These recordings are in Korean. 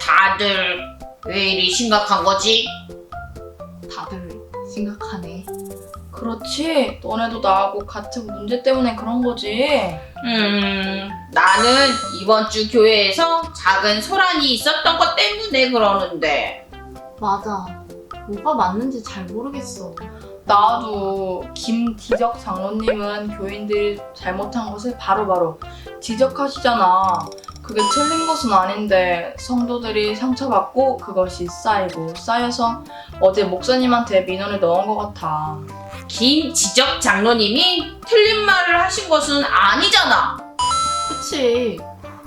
다들 왜 이리 심각한 거지? 다들 심각하네. 그렇지. 너네도 나하고 같은 문제 때문에 그런 거지. 음, 나는 이번 주 교회에서 작은 소란이 있었던 것 때문에 그러는데. 맞아. 뭐가 맞는지 잘 모르겠어. 나도 김디적 장로님은 교인들이 잘못한 것을 바로바로 지적하시잖아. 그게 틀린 것은 아닌데 성도들이 상처받고 그것이 쌓이고 쌓여서 어제 목사님한테 민원을 넣은 것 같아. 김지적 장로님이 틀린 말을 하신 것은 아니잖아. 그치.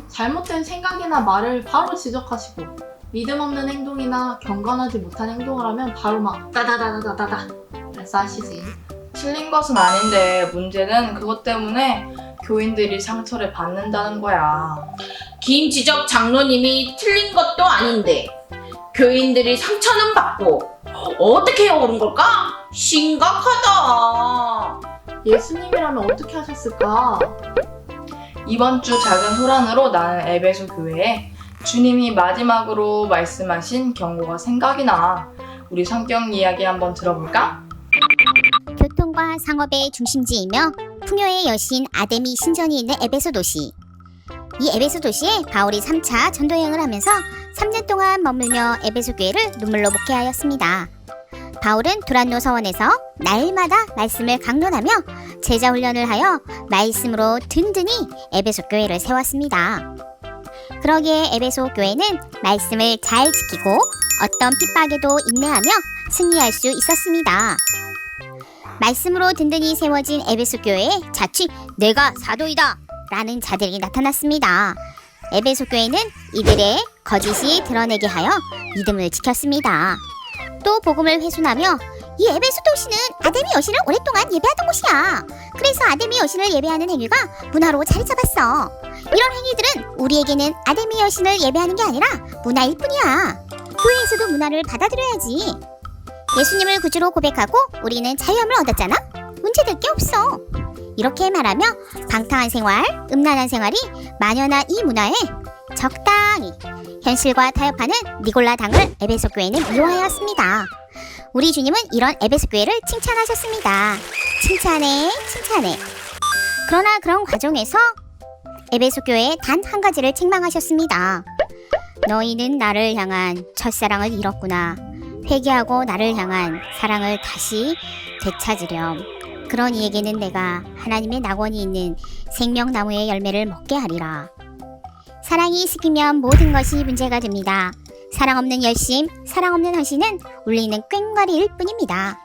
잘못된 생각이나 말을 바로 지적하시고 믿음 없는 행동이나 경건하지 못한 행동을 하면 바로 막 따다다다다다다 발사하시지. 틀린 것은 아닌데 문제는 그것 때문에 교인들이 상처를 받는다는 거야. 김지적 장로님이 틀린 것도 아닌데 교인들이 상처는 받고 어떻게 옳은 걸까? 심각하다. 예수님이라면 어떻게 하셨을까? 이번 주 작은 소란으로 나는 에베소 교회에 주님이 마지막으로 말씀하신 경고가 생각이 나. 우리 성경 이야기 한번 들어볼까? 교통과 상업의 중심지이며 풍요의 여신 아데미 신전이 있는 에베소 도시. 이 에베소 도시에 바울이 3차 전도 여행을 하면서 3년 동안 머물며 에베소 교회를 눈물로 목회하였습니다. 바울은 두란노 서원에서 날마다 말씀을 강론하며 제자 훈련을 하여 말씀으로 든든히 에베소 교회를 세웠습니다. 그러기에 에베소 교회는 말씀을 잘 지키고 어떤 핍박에도 인내하며 승리할 수 있었습니다. 말씀으로 든든히 세워진 에베소 교회에 자취 내가 사도이다 라는 자들이 나타났습니다. 에베소 교회는 이들의 거짓이 드러내게 하여 믿음을 지켰습니다. 또 복음을 회순하며 이 에베소 도시는 아데미 여신을 오랫동안 예배하던 곳이야. 그래서 아데미 여신을 예배하는 행위가 문화로 자리 잡았어. 이런 행위들은 우리에게는 아데미 여신을 예배하는 게 아니라 문화일 뿐이야. 교회에서도 문화를 받아들여야지. 예수님을 구주로 고백하고 우리는 자유함을 얻었잖아? 문제될 게 없어. 이렇게 말하며 방탕한 생활, 음란한 생활이 만연한 이 문화에 적당히 현실과 타협하는 니골라 당을 에베소 교회는 미워하였습니다. 우리 주님은 이런 에베소 교회를 칭찬하셨습니다. 칭찬해, 칭찬해. 그러나 그런 과정에서 에베소 교회에 단 한 가지를 책망하셨습니다. 너희는 나를 향한 첫사랑을 잃었구나. 회개하고 나를 향한 사랑을 다시 되찾으렴. 그런 이에게는 내가 하나님의 낙원이 있는 생명나무의 열매를 먹게 하리라. 사랑이 스키면 모든 것이 문제가 됩니다. 사랑 없는 열심, 사랑 없는 헌신은 울리는 꽹과리일 뿐입니다.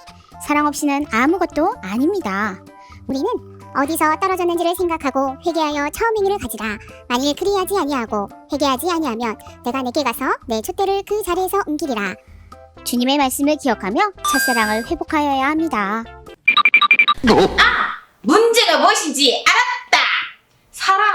사랑 없이는 아무것도 아닙니다. 우리는 어디서 떨어졌는지를 생각하고 회개하여 처음 행위를 가지라. 만일 그리하지 아니하고 회개하지 아니하면 내가 내게 가서 내 촛대를 그 자리에서 옮기리라. 주님의 말씀을 기억하며 첫사랑을 회복하여야 합니다. 문제가 무엇인지 알았다. 사랑!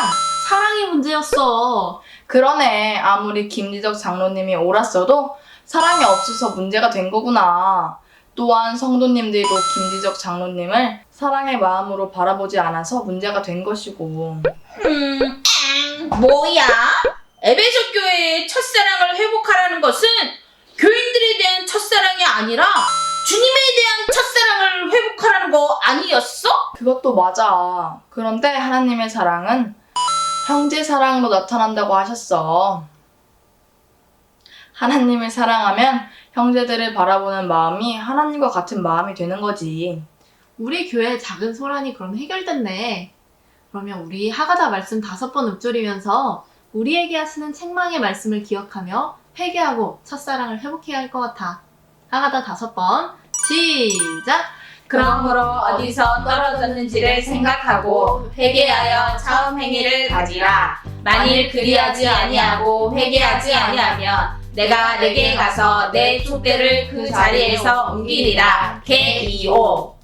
사랑이 문제였어. 그러네. 아무리 김디적 장로님이 옳았어도 사랑이 없어서 문제가 된 거구나. 또한 성도님들도 김디적 장로님을 사랑의 마음으로 바라보지 않아서 문제가 된 것이고. 음, 엥, 뭐야? 에베소 교회의 첫사랑을 회복하라는 것은 교인들에 대한 첫사랑이 아니라 주님에 대한 첫사랑을 회복하라는 거 아니었어? 그것도 맞아. 그런데 하나님의 사랑은 형제 사랑으로 나타난다고 하셨어. 하나님을 사랑하면 형제들을 바라보는 마음이 하나님과 같은 마음이 되는 거지. 우리 교회 작은 소란이 그럼 해결됐네. 그러면 우리 하가다 말씀 다섯 번 읊조리면서 우리에게 하시는 책망의 말씀을 기억하며 회개하고 첫사랑을 회복해야 할 것 같아. 하가다 다섯 번 시작! 그러므로 어디서 떨어졌는지를 생각하고 회개하여 처음 행위를 가지라. 만일 그리하지 아니하고 회개하지 아니하면 내가 내게 가서 내 촛대를 그 자리에서 옮기리라. 개이오.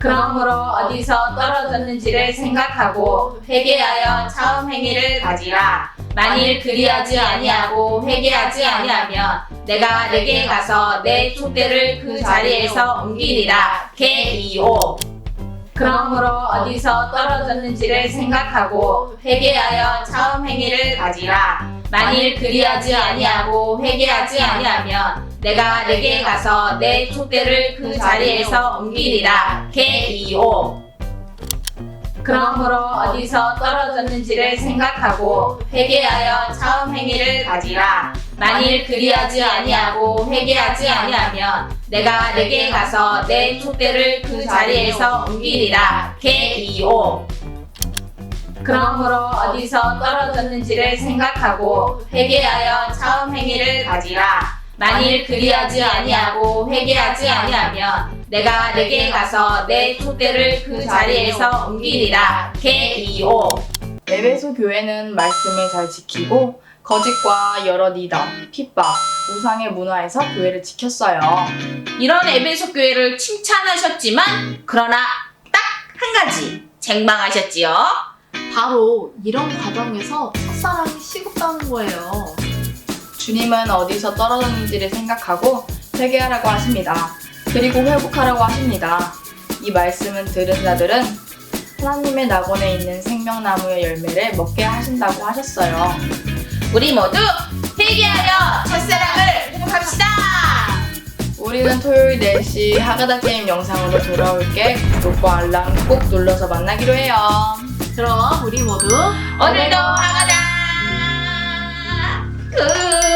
그러므로 어디서 떨어졌는지를 생각하고 회개하여 처음 행위를 가지라. 만일 그리하지 아니하고 회개하지 아니하면 내가 내게 가서 내 촛대를 그 자리에서 옮기리라. 개이오. 그러므로 어디서 떨어졌는지를 생각하고 회개하여 처음 행위를 가지라. 만일 그리하지 아니하고 회개하지 아니하면 내가 내게 가서 내 촛대를 그 자리에서 옮기리라. 개이오. 그러므로 어디서 떨어졌는지를 생각하고 회개하여 처음 행위를 가지라. 만일 그리하지 아니하고 회개하지 아니하면 내가 내게 가서 내 촛대를 그 자리에서 옮기리라. 개이오. 그러므로 어디서 떨어졌는지를 생각하고 회개하여 처음 행위를 가지라. 만일 그리하지 아니하고 회개하지 아니하면 내가 내게 가서 내 촛대를 그 자리에서 옮기리라. 개이오. 에베소 교회는 말씀을 잘 지키고 거짓과 여러 리더, 핍박, 우상의 문화에서 교회를 지켰어요. 이런 에베소 교회를 칭찬하셨지만 그러나 딱 한 가지 쟁망하셨지요. 바로 이런 과정에서 첫사랑이 식었다는 거예요. 주님은 어디서 떨어졌는지를 생각하고 회개하라고 하십니다. 그리고 회복하라고 하십니다. 이 말씀은 들은 자들은 하나님의 낙원에 있는 생명나무의 열매를 먹게 하신다고 하셨어요. 우리 모두 회개하여 첫사랑을 회복합시다. 우리는 토요일 4시 하가다 게임 영상으로 돌아올게 구독과 알람 꼭 눌러서 만나기로 해요. 그럼 우리 모두 오늘도 하가다. 그